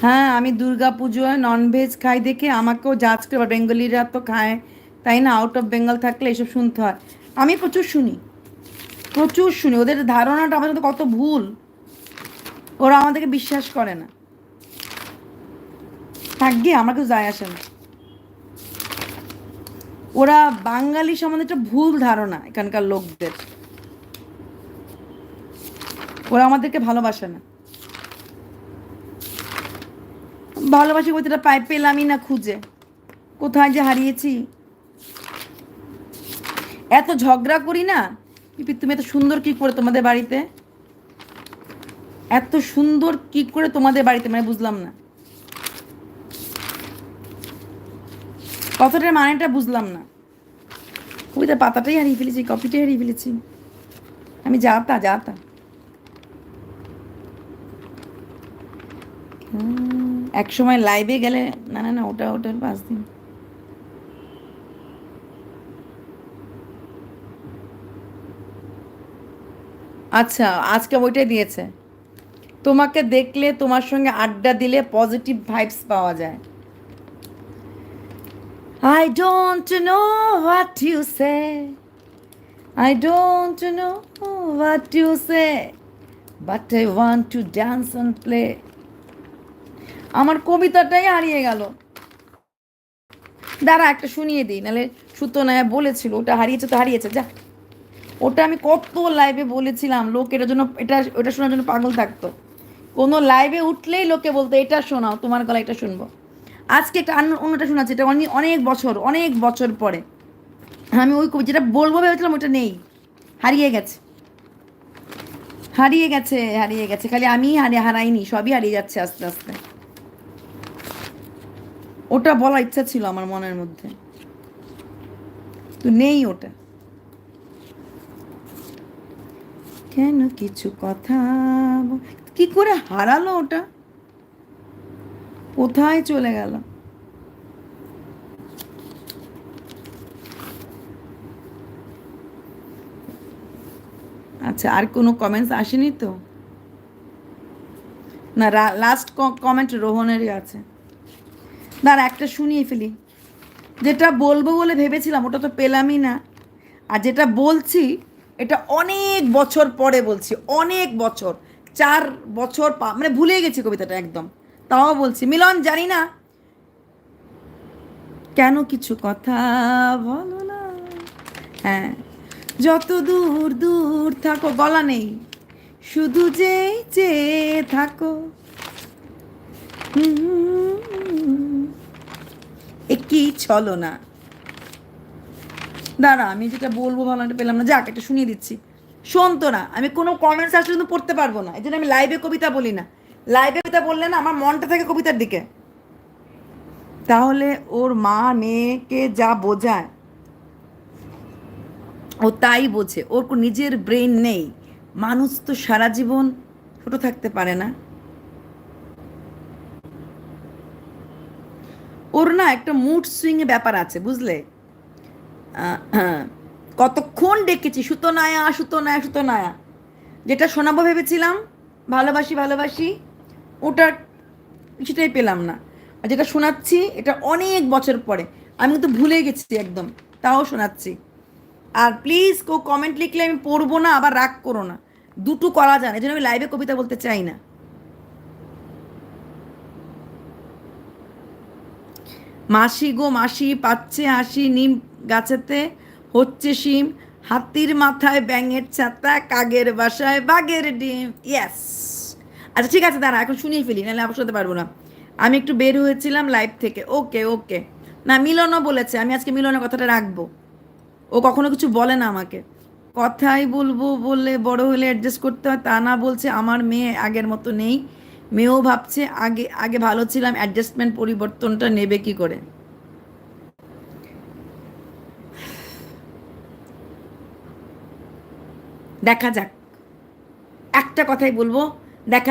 হ্যাঁ আমি দুর্গা পুজোয় ননভেজ খাই দেখে আমাকেও জাজ করে বেঙ্গলিরা তো খায়। তাই না? আউট অফ বেঙ্গল থাকলে এসব শুনতে হয়। আমি প্রচুর শুনি। প্রচুর শুনি। ওদের ধারণাটা আমাদের কত ভুল। ওরা আমাদেরকে বিশ্বাস করে না। থাকবে আমার কিছু যায় আসে না। ওরা বাঙালি সম্বন্ধে একটা ভুল ধারণা এখানকার লোকদের। ওরা আমাদেরকে ভালোবাসে না। ভালোবাসি বলতে পাই পেলামই না খুঁজে। কোথায় যে হারিয়েছি? এত ঝগড়া করি না? পিপি তুমি এত সুন্দর কি করে তোমাদের বাড়িতে? এত সুন্দর কি করে তোমাদের বাড়িতে? মানে বুঝলাম না। কথাটার মানেটা বুঝলাম না। কবিতার পাতাটাই হারিয়ে ফেলেছি, কপিটাই হারিয়ে ফেলেছি। আমি যাতা যাতা এক সময় লাইভে গেলে, না না না, ওটা ওটার পাঁচ দিন আচ্ছা আজকে ওইটাই দিয়েছে তোমাকে দেখলে, তোমার সঙ্গে আড্ডা দিলে পজিটিভ ভাইবস পাওয়া যায় I don't know what you say. I don't know what you say. But I want to dance and play. আমার কবিতাটাই হারিয়ে গেল। দাঁড়া, একটা শুনিয়ে দিই, নাহলে সুতনায় বলেছিল, ওটা হারিয়েছে তো হারিয়েছে, যা। ওটা আমি কত লাইভে বলেছিলাম, লোক এটার জন্য, এটা, ওটা শোনার জন্য পাগল থাকতো। কোনো লাইভে উঠলেই লোকে বলতো, এটা শোনাও, তোমার গলা এটা শুনব। আজকে একটা অন্যটা শোনাচ্ছি, এটা অনেক অনেক বছর অনেক বছর পরে। আমি ওই কবি, যেটা বলব ভেবেছিলাম, ওটা নেই। হারিয়ে গেছে। হারিয়ে গেছে হারিয়ে গেছে, খালি আমি হারিয়ে হারাইনি, সবই হারিয়ে যাচ্ছে আস্তে আস্তে। ওটা বলার ইচ্ছা ছিল আমার মনের মধ্যে। তো নেই ওটা। কেন কিছু কথা কি করে হারালো ওটা? কোথায় চলে গেল? আচ্ছা আর কোনো কমেন্টস আসেনি তো? না লাস্ট কমেন্ট রোহনেরই আছে। দাঁড়া একটা শুনিয়ে ফেলি। যেটা বলব বলে ভেবেছিলাম ওটা তো পেলামই না। আর যেটা বলছি এটা অনেক বছর পরে বলছি অনেক বছর চার বছর পা মানে ভুলে গেছি কবিতাটা একদম। তাও বলছি মিলন জানি না। কেন কিছু কথা বলো না। হ্যাঁ যত দূর দূর থাকো গলা নেই। শুধু যেই চেয়ে থাকো। হুম, কি ছলো না দাঁড়া, আমি যেটা বলব ভালো একটা পেলাম না। যাক একটা শুনিয়ে দিচ্ছি। শোন তো না, আমি কোনো কমেন্টস আসলে কিন্তু পড়তে পারব না। এই জন্য আমি লাইভে কবিতা বলি না। লাইভে কবিতা বললে না, আমার মনটা থাকে কবিতার দিকে। তাহলে ওর মা মেয়েকে যা বোঝায়, ও তাই বোঝে। ওর নিজের ব্রেন নেই। মানুষ তো সারা জীবন ছোট থাকতে পারে না। ওর না একটা মুড সুইংয়ে ব্যাপার আছে, বুঝলে। কতক্ষণ ডেকেছি, সুতোনায়া সুতোনায়া সুতোনায়া। যেটা শোনাবো ভেবেছিলাম, ভালোবাসি ভালোবাসি, ওটা সেটাই পেলাম না। আর যেটা শোনাচ্ছি, এটা অনেক বছর পরে। আমি কিন্তু ভুলে গেছি একদম, তাও শোনাচ্ছি। আর প্লিজ কেউ কমেন্ট লিখলে আমি পড়ব না, আবার রাগ করো না। দুটো করা যায় না, এই জন্য আমি লাইভে কবিতা বলতে চাই না। মাসি গো মাসি, পাচ্ছে হাসি নিম গাছেতে হচ্ছে শিম। হাতির মাথায় ব্যাঙের ছাতা, কাগের বাসায় বাঘের ডিম। ইয়াস আচ্ছা ঠিক আছে, দাঁড়া, এখন শুনিয়ে ফেলি, নাহলে আবার শুনতে পারব না। আমি একটু বের হয়েছিলাম লাইভ থেকে। ওকে ওকে। না, মিলনও বলেছে, আমি আজকে মিলনের কথাটা রাখব। ও কখনো কিছু বলে না আমাকে। কথাই বলব বলে বড় হলে অ্যাডজাস্ট করতে হয়, তা না বলছে আমার মেয়ে আগের মতো নেই। মেয়েও ভাবছে, আগে আগে ভালো ছিলাম অ্যাডজাস্টমেন্ট পরিবর্তনটা নেবে কি করে? দেখা যাক। একটা কথাই বলব, দেখা